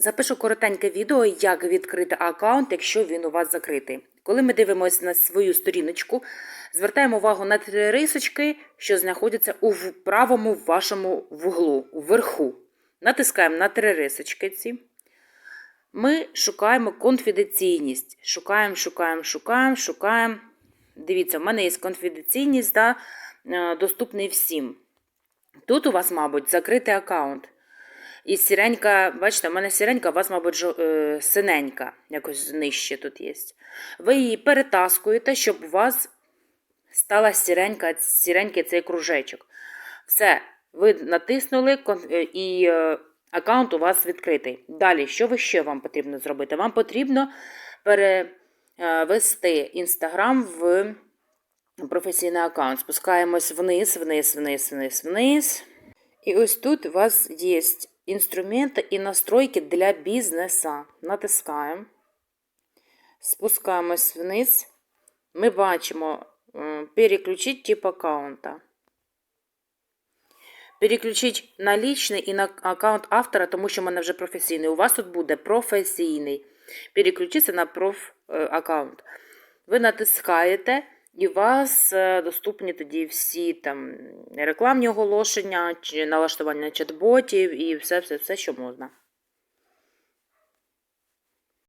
Запишу коротеньке відео, як відкрити аккаунт, якщо він у вас закритий. Коли ми дивимося на свою сторіночку, звертаємо увагу на три рисочки, що знаходяться у правому вашому вуглу, вверху. Натискаємо на три рисочки ці. Ми шукаємо конфіденційність. Шукаємо, шукаємо, шукаємо, шукаємо. Дивіться, в мене є конфіденційність, да, е, доступний всім. Тут у вас, мабуть, закритий аккаунт. І сіренька, бачите, в мене сіренька, у вас, мабуть, е, синенька, якось нижче тут є. Ви її перетаскуєте, щоб у вас стала сіренька, сіренький цей кружечок. Все, ви натиснули е, і е, аккаунт у вас відкритий. Далі, що ви ще вам потрібно зробити? Вам потрібно перевести Інстаграм в професійний аккаунт. Спускаємось вниз, вниз, вниз, вниз, вниз. І ось тут у вас є інструменти і настройки для бізнеса. Натискаємо. Спускаємось вниз. Ми бачимо е, переключить тип аккаунта. Переключить на лічний і на аккаунт автора, тому що в мене вже професійний. У вас тут буде професійний. Переключиться на проф е, аккаунт. Ви натискаєте, і у вас е, доступні тоді всі там рекламні оголошення, чи налаштування чат-ботів і все, все, все, що можна.